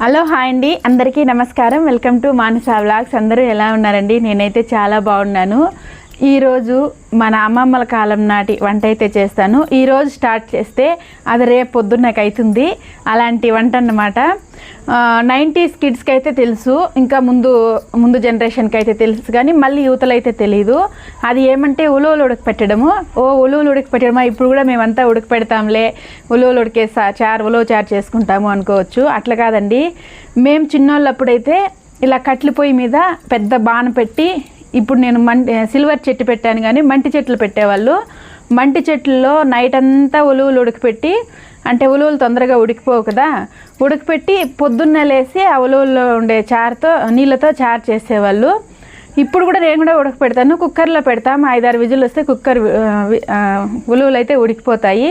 Hello hi అండి. అందరికీ నమస్కారం. Welcome to Manasa vlogs. అందరూ ఎలా ఉన్నారండి? నేనైతే చాలా బాగున్నాను. ఈరోజు మన అమ్మమ్మల కాలం నాటి వంట అయితే చేస్తాను. ఈరోజు స్టార్ట్ చేస్తే అది రేపు పొద్దున్నకు అవుతుంది అలాంటి వంట అన్నమాట. నైంటీస్ కిడ్స్కి అయితే తెలుసు. ఇంకా ముందు ముందు జనరేషన్కి అయితే తెలుసు కానీ మళ్ళీ యువతలు అయితే తెలియదు అది ఏమంటే ఉలువలు ఉడకపెట్టడము. ఓ ఉలువలు ఉడక పెట్టడమా ఇప్పుడు కూడా మేమంతా ఉడకపెడతాంలే. ఉలువలు ఉడికే సా- చారు ఉలవ చారు చేసుకుంటాము అనుకోవచ్చు. అట్లా కాదండి. మేము చిన్నోళ్ళప్పుడైతే ఇలా కట్ల పొయ్యి మీద పెద్ద బాణ పెట్టి ఇప్పుడు నేను మంటి సిల్వర్ చెట్టు పెట్టాను కానీ మంటి చెట్లు పెట్టేవాళ్ళు. మంటి చెట్లలో నైట్ అంతా ఉలువలు ఉడకపెట్టి అంటే ఉలువలు తొందరగా ఉడికిపోవు కదా ఉడకపెట్టి పొద్దున్నే లేసి ఆ ఉలువల్లో ఉండే చారుతో నీళ్ళతో చారు చేసేవాళ్ళు. ఇప్పుడు కూడా నేను కూడా ఉడక పెడతాను కుక్కర్లో పెడతాం. ఐదారు విజులు వస్తే కుక్కర్ ఆ, ఉలువలు అయితే ఉడికిపోతాయి.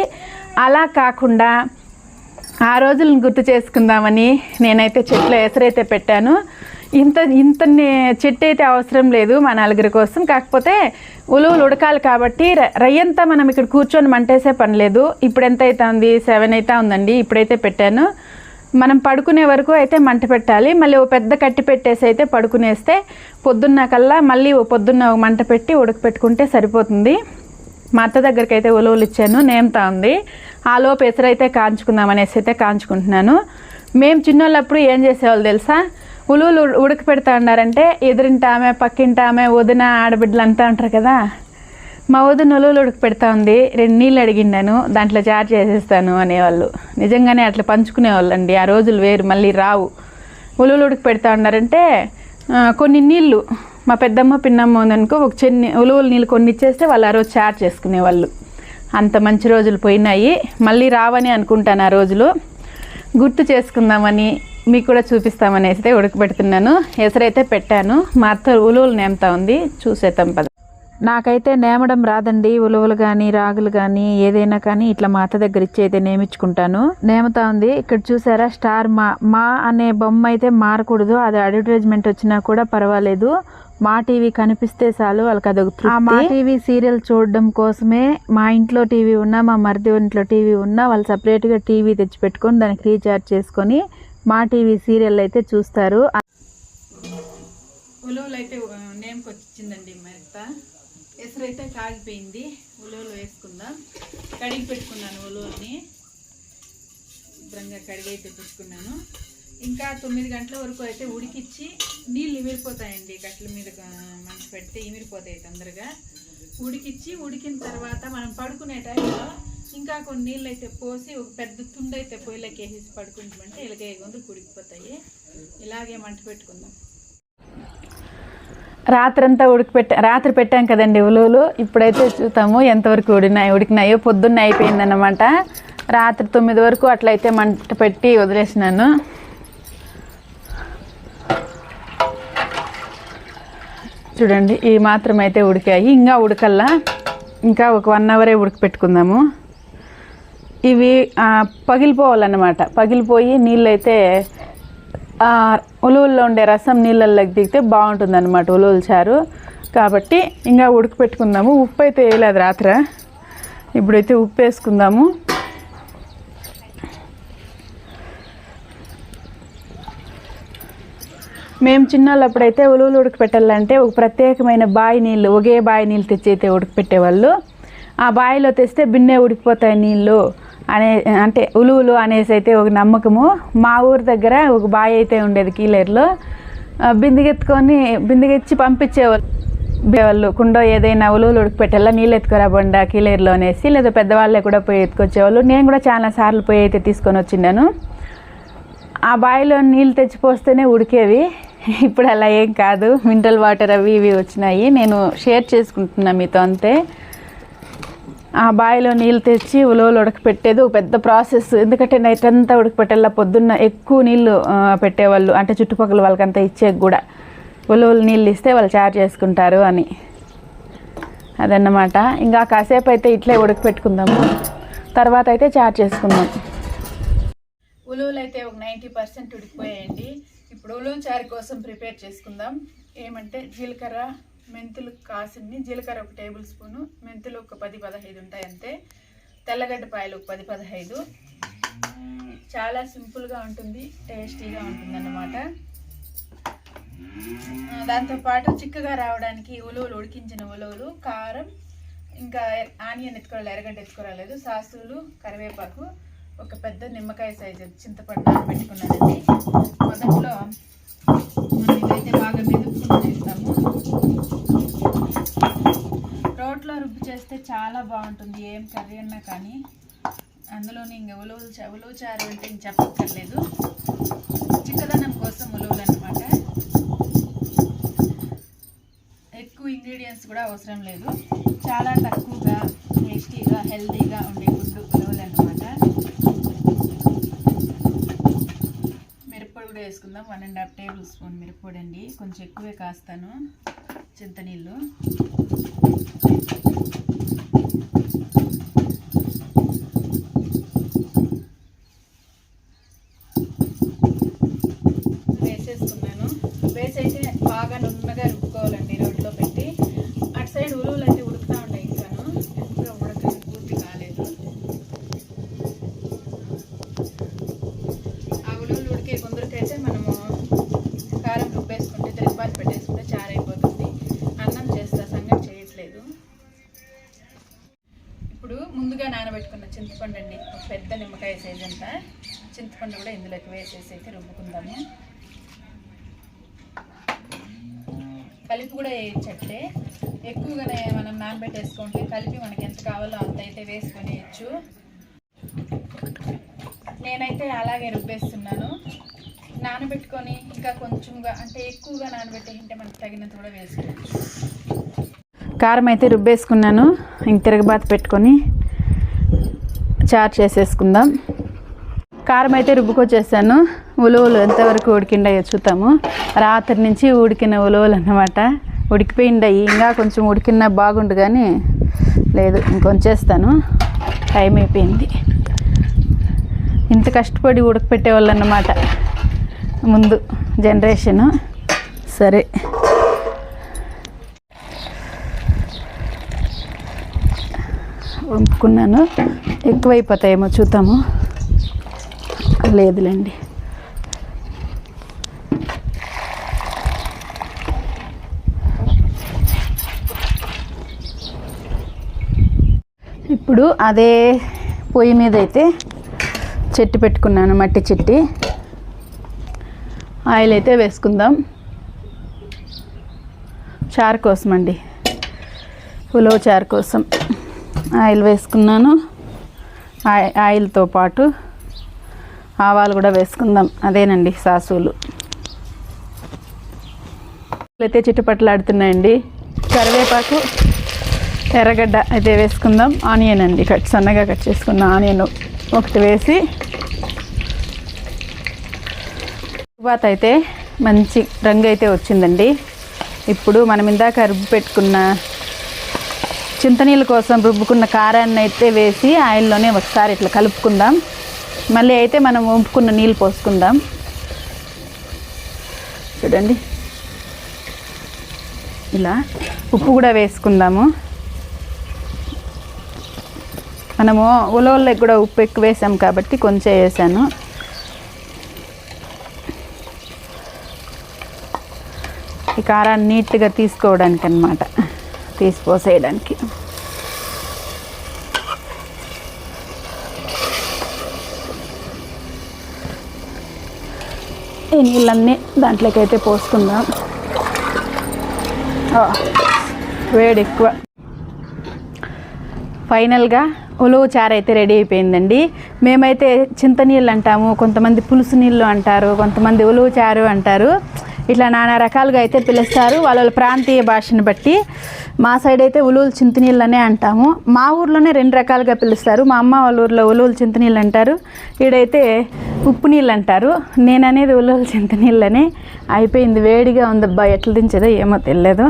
అలా కాకుండా ఆ రోజులను గుర్తు చేసుకుందామని నేనైతే చెట్లు ఎసరైతే పెట్టాను. ఇంత ఇంతని చెట్టు అయితే అవసరం లేదు మా నలుగురి కోసం. కాకపోతే ఉలువలు ఉడకాలి కాబట్టి ర- రయ్యంతా మనం ఇక్కడ కూర్చొని మంటేసే పని లేదు. ఇప్పుడు ఎంత అవుతుంది సెవెన్ అయితే ఉందండి. ఇప్పుడైతే పెట్టాను. మనం పడుకునే వరకు అయితే మంట పెట్టాలి. మళ్ళీ ఓ పెద్ద కట్టి పెట్టేసి అయితే పడుకునేస్తే పొద్దున్న కల్లా మళ్ళీ ఓ పొద్దున్న ఒక మంట పెట్టి ఉడకపెట్టుకుంటే సరిపోతుంది. మా అత్త దగ్గరికి అయితే ఉలవలు ఇచ్చాను. నేమ్తా ఉంది. ఆ ఎసరైతే కాంచుకుందాం అనేసి అయితే కాంచుకుంటున్నాను. మేము చిన్నోళ్ళప్పుడు ఏం చేసేవాళ్ళు తెలుసా? ఉలువలు ఉడ- ఉడక పెడతా ఉన్నారంటే ఎదురింటామె పక్కింటామె ఆమె వదిన ఆడబిడ్డలు అంతా ఉంటారు కదా. మా వదిన ఉలువలు ఉడక పెడతా ఉంది రెండు నీళ్ళు అడిగిండాను దాంట్లో చార్జ్ చేసేస్తాను అనేవాళ్ళు. నిజంగానే అట్లా పంచుకునేవాళ్ళు అండి ఆ రోజులు వేరు మళ్ళీ రావు. ఉలువలు ఉడక పెడతా ఉన్నారంటే కొన్ని నీళ్ళు మా పెద్దమ్మ పిన్నమ్మ ఉందనుకో ఒక చెన్ని ఉలువలు నీళ్ళు కొన్ని ఇచ్చేస్తే వాళ్ళు ఆ రోజు చార్జ్ చేసుకునేవాళ్ళు. అంత మంచి రోజులు పోయినాయి మళ్ళీ రావని అనుకుంటాను ఆ రోజులు. గుర్తు చేసుకుందామని మీకు కూడా చూపిస్తామని అయితే ఉడకబెడుతున్నాను. ఎసరైతే పెట్టాను. మా అత్త ఉలువలు నేమతా ఉంది. చూసేద్దాం పద. నాకైతే నేమడం రాదండి. ఉలువలు కానీ రాగులు కానీ ఏదైనా కానీ ఇట్లా మా అత్త దగ్గర ఇచ్చి అయితే నేమించుకుంటాను నేమతా ఉంది. ఇక్కడ చూసారా? స్టార్ మా మా అనే బొమ్మ అయితే మారకూడదు. అది అడ్వర్టైజ్మెంట్ వచ్చినా కూడా పర్వాలేదు. మా టీవీ కనిపిస్తే చాలు. వాళ్ళకి అదొక. ఆ మా టీవీ సీరియల్ చూడడం కోసమే మా ఇంట్లో టీవీ ఉన్నా మా మరిది ఇంట్లో టీవీ ఉన్నా వాళ్ళు సపరేట్గా టీవీ తెచ్చి పెట్టుకొని దానికి రీఛార్జ్ చేసుకొని మా టీవీ సీరియల్ అయితే చూస్తారు. ఉలవలు అయితే నేమ్కి వచ్చిందండి మెత్త ఎసరైతే కాగిపోయింది. ఉలవలు వేసుకుందాం. కడిగి పెట్టుకున్నాను ఉలవల్ని. శుభ్రంగా కడిగి అయితే పెట్టుకున్నాను. ఇంకా తొమ్మిది గంటల వరకు అయితే ఉడికిచ్చి నీళ్ళు ఇమిరిపోతాయండి కట్ల మీద మంచి మంట పెడితే ఇమిరిపోతాయి తొందరగా. ఉడికిచ్చి ఉడికిన తర్వాత మనం పడుకునే టైంలో ఇంకా కొన్ని నీళ్ళు అయితే పోసి ఒక పెద్ద తుండు అయితే పొయ్యిలోకి వేసేసి పడుకుంటామంటే ఇలాగే గొంతులు ఉడికిపోతాయి ఇలాగే మంట పెట్టుకుందాం. రాత్రంతా ఉడికిపెట్ట రాత్రి పెట్టాం కదండి ఉలువులు. ఇప్పుడైతే చూస్తాము ఎంతవరకు ఉడినాయి ఉడికినాయో. పొద్దున్న అయిపోయిందన్నమాట. రాత్రి తొమ్మిది వరకు అట్లయితే మంట పెట్టి వదిలేసినాను. చూడండి ఈ మాత్రం అయితే ఉడికాయి. ఇంకా ఉడకల్లా. ఇంకా ఒక వన్ అవరే ఉడకపెట్టుకుందాము. ఇవి పగిలిపోవాలన్నమాట. పగిలిపోయి నీళ్ళైతే అయితే ఉలువల్లో ఉండే రసం నీళ్ళల్లోకి దిగితే బాగుంటుంది అనమాట చారు. కాబట్టి ఇంకా ఉడకపెట్టుకుందాము. ఉప్పు అయితే వేయలేదు రాత్ర. ఇప్పుడైతే ఉప్పు వేసుకుందాము మేము చిన్నప్పుడైతే ఉలువలు ఉడకపెట్టాలంటే ఒక ప్రత్యేకమైన బావి నీళ్ళు ఒకే బావి నీళ్ళు తెచ్చి అయితే ఉడకపెట్టేవాళ్ళు. ఆ బావిలో తెస్తే బిన్నే ఉడికిపోతాయి నీళ్ళు. అనే అంటే ఉలువులు అనేసి అయితే ఒక నమ్మకము. మా ఊరి దగ్గర ఒక బావి అయితే ఉండేది కీలేరులో. ఆ, బిందెగెత్తుకొని బిందెగెచ్చి పంపించేవాళ్ళు. వాళ్ళు కుండో ఏదైనా ఉలువులు ఉడికిపెట్టేలా నీళ్ళు ఎత్తుకురా బండ కీలేరులో అనేసి లేదా పెద్దవాళ్ళే కూడా పోయి ఎత్తుకొచ్చేవాళ్ళు. నేను కూడా చాలా సార్లు పోయి అయితే తీసుకొని వచ్చిండాను. ఆ బావిలో నీళ్ళు తెచ్చిపోస్తేనే ఉడికేవి. ఇప్పుడు అలా ఏం కాదు. మినరల్ వాటర్ అవి ఇవి వచ్చినాయి. నేను షేర్ చేసుకుంటున్నా మీతో అంతే. ఆ బావిలో నీళ్ళు తెచ్చి ఉలవలు ఉడకపెట్టేది ఒక పెద్ద ప్రాసెస్. ఎందుకంటే నైట్ అంతా ఉడకపెట్టేలా పొద్దున్న ఎక్కువ నీళ్ళు పెట్టేవాళ్ళు అంటే చుట్టుపక్కల వాళ్ళకంతా ఇచ్చేకి కూడా. ఉలవలు నీళ్ళు ఇస్తే వాళ్ళు చార్జ్ చేసుకుంటారు అని. అదన్నమాట. ఇంకా కాసేపు అయితే ఇట్లే ఉడకపెట్టుకుందాము. తర్వాత అయితే చార్జ్ చేసుకుందాం. ఉలువలు అయితే ఒక నైంటీ పర్సెంట్ ఉడికిపోయాయండి. ఇప్పుడు ఉలువ చారు కోసం ప్రిపేర్ చేసుకుందాం. ఏమంటే జీలకర్ర మెంతులు కాసిన్ని జీలకర్ర ఒక టేబుల్ స్పూను మెంతులు ఒక పది పదహైదు ఉంటాయి అంతే తెల్లగడ్డ పాయలు ఒక పది పదహైదు. చాలా సింపుల్గా ఉంటుంది టేస్టీగా ఉంటుంది అన్నమాట దాంతోపాటు చిక్కగా రావడానికి ఉలువలు ఉడికించిన ఉలువలు కారం ఇంకా ఆనియన్ ఎత్తుకోవాలి ఎర్రగడ్డ ఎత్తుకోరాలేదు సాసులు కరివేపాకు ఒక పెద్ద నిమ్మకాయ సైజు చింతపండు పెట్టుకున్నానండి మొదట్లో మనం ఇదైతే బాగా మీద వేస్తాము రోట్లో రుబ్బు చేస్తే చాలా బాగుంటుంది ఏం కర్రీ అన్నా కానీ. అందులోని ఇంక ఉలువలు చ- ఉలువ చారు అంటే ఇంక చెప్పక్కర్లేదు. చిక్కదనం కోసం ఉలువలు అనమాట ఎక్కువ ఇంగ్రీడియంట్స్ కూడా అవసరం లేదు. చాలా తక్కువగా టేస్టీగా హెల్తీగా ఉండే ఫుడ్ ఉలవలు అనమాట మిరప్పొడి కూడా వేసుకుందాం. One and half tablespoon మిరప్పొడి అండి. కొంచెం ఎక్కువే కాస్తాను చింతనీళ్ళు. వేసేసుకున్నాను. వేసి అయితే బాగా నున్నగా రుబ్బుకోవాలండి రోడ్లో పెట్టి అటు సైడ్ ఉలువలు అయితే ఉడుకుతూ ఉంటాయి ఇంకాను ఇంకా ఉడక పూర్తి కాలేదు ఆ ఉలువలు ఉడికే కొందరికైతే మనము కారం రుబ్బేసుకుంటే తిరుగుబాటు పెట్టేసుకుంటే చారైపోతుంది అన్నం చేస్తా సంగతి చేయట్లేదు ఇప్పుడు ముందుగా నానబెట్టుకున్న చింతపండు అండి ఒక పెద్ద నిమ్మకాయ చింతపండు కూడా ఇందులోకి వేసేసి అయితే రుబ్బుకుందాము. కలిపి కూడా వేయచ్చట్టే ఎక్కువగానే మనం నానబెట్టేసుకుంటే కలిపి మనకి ఎంత కావాలో అంత అయితే వేసుకొని వేయచ్చు. నేనైతే అలాగే రుబ్బేస్తున్నాను. నానబెట్టుకొని ఇంకా కొంచెంగా అంటే ఎక్కువగా నానబెట్టేసింటే మనకు తగినంత కూడా వేసుకోవచ్చు. కారం అయితే రుబ్బేసుకున్నాను. ఇంక తిరగబాత పెట్టుకొని చారు చేసేసుకుందాం. కారం అయితే రుబ్బుకొచ్చేసాను. ఉలవలు ఎంతవరకు ఉడికిండాయో చూద్దాము. రాత్రి నుంచి ఉడికిన ఉలవలు అన్నమాట. ఉడికిపోయిండయి. ఇంకా కొంచెం ఉడికినా బాగుండు కానీ లేదు. ఇంకొంచేస్తాను. టైం అయిపోయింది. ఇంత కష్టపడి ఉడకపెట్టేవాళ్ళు అన్నమాట ముందు జనరేషను. సరే. వంపుకున్నాను ఎక్కువైపోతాయేమో చూద్దాము. లేదులేండి. ఇప్పుడు అదే పొయ్యి మీద అయితే చెట్టు పెట్టుకున్నాను మట్టి చెట్టి. ఆయిల్ అయితే వేసుకుందాం. చారు కోసం అండి. ఉలవ చారు కోసం ఆయిల్ వేసుకున్నాను. ఆయిల్తో పాటు ఆవాలు కూడా వేసుకుందాం. అదేనండి సాసులు. అయితే చిట్టుపట్లాడుతున్నాయండి కరివేపాకు ఎర్రగడ్డ అయితే వేసుకుందాం. ఆనియన్ అండి కట్ సన్నగా కట్ చేసుకున్న ఆనియన్ ఒకటి వేసి. తర్వాత అయితే మంచి రంగు అయితే వచ్చిందండి. ఇప్పుడు మనం ఇందాక రుబ్బు పెట్టుకున్న చింతనీళ్ళ కోసం రుబ్బుకున్న కారాన్ని అయితే వేసి ఆయిల్లోనే ఒకసారి ఇట్లా కలుపుకుందాం. మళ్ళీ అయితే మనం వంపుకున్న నీళ్ళు పోసుకుందాం. చూడండి. ఇలా ఉప్పు కూడా వేసుకుందాము. మనము ఉలవల్లోకి కూడా ఉప్పు ఎక్కువ వేసాం కాబట్టి కొంచెం వేసాను. ఈ కారాన్ని నీట్గా తీసుకోవడానికి అనమాట తీసిపోసేయడానికి. ఈ నీళ్ళన్నీ దాంట్లోకి అయితే పోసుకుందాం. వేడి ఎక్కువ ఫైనల్గా ఉలువ చారు అయితే రెడీ అయిపోయిందండి. మేమైతే చింత నీళ్ళు అంటాము కొంతమంది పులుసు నీళ్ళు అంటారు కొంతమంది ఉలువ చారు అంటారు. ఇట్లా నానా రకాలుగా అయితే పిలుస్తారు. వాళ్ళ ప్రాంతీయ భాషను బట్టి మా సైడ్ అయితే ఉలువులు చింతనీళ్ళనే అంటాము. మా ఊర్లోనే రెండు రకాలుగా పిలుస్తారు. మా అమ్మ వాళ్ళ ఊర్లో ఉలువులు చింతనీళ్ళు అంటారు. ఈడైతే ఉప్పు నీళ్ళు అంటారు. నేను అనేది చింతనీళ్ళనే. అయిపోయింది. వేడిగా ఉందబ్బా ఎట్లా దించేదో ఏమో తెలియదు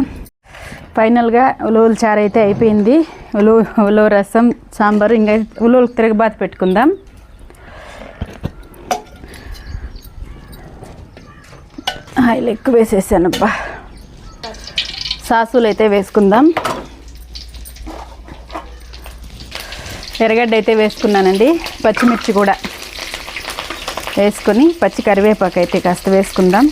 ఫైనల్గా ఉలువులు చారు అయితే అయిపోయింది. ఉలు ఉలువ రసం సాంబారు ఇంకా ఉలువులకు తిరగబాత పెట్టుకుందాం. ఆయిల్ ఎక్కువ వేసేసానబ్బా. సాసులు అయితే వేసుకుందాం. ఎర్రగడ్డ అయితే వేసుకున్నానండి పచ్చిమిర్చి కూడా వేసుకొని పచ్చి కరివేపాకు అయితే కాస్త వేసుకుందాం.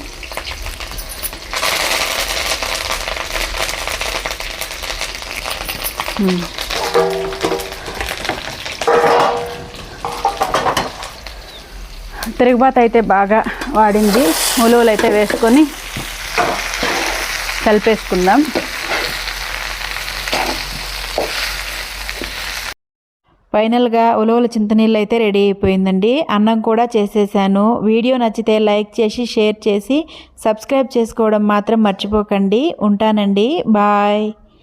తిరుగుబాత అయితే బాగా వాడింది. ఉలువలు అయితే వేసుకొని కలిపేసుకుందాం. ఫైనల్గా ఉలవల చింతనీళ్ళు అయితే రెడీ అయిపోయిందండి. అన్నం కూడా చేసేసాను. వీడియో నచ్చితే లైక్ చేసి షేర్ చేసి సబ్స్క్రైబ్ చేసుకోవడం మాత్రం మర్చిపోకండి. ఉంటానండి. బాయ్.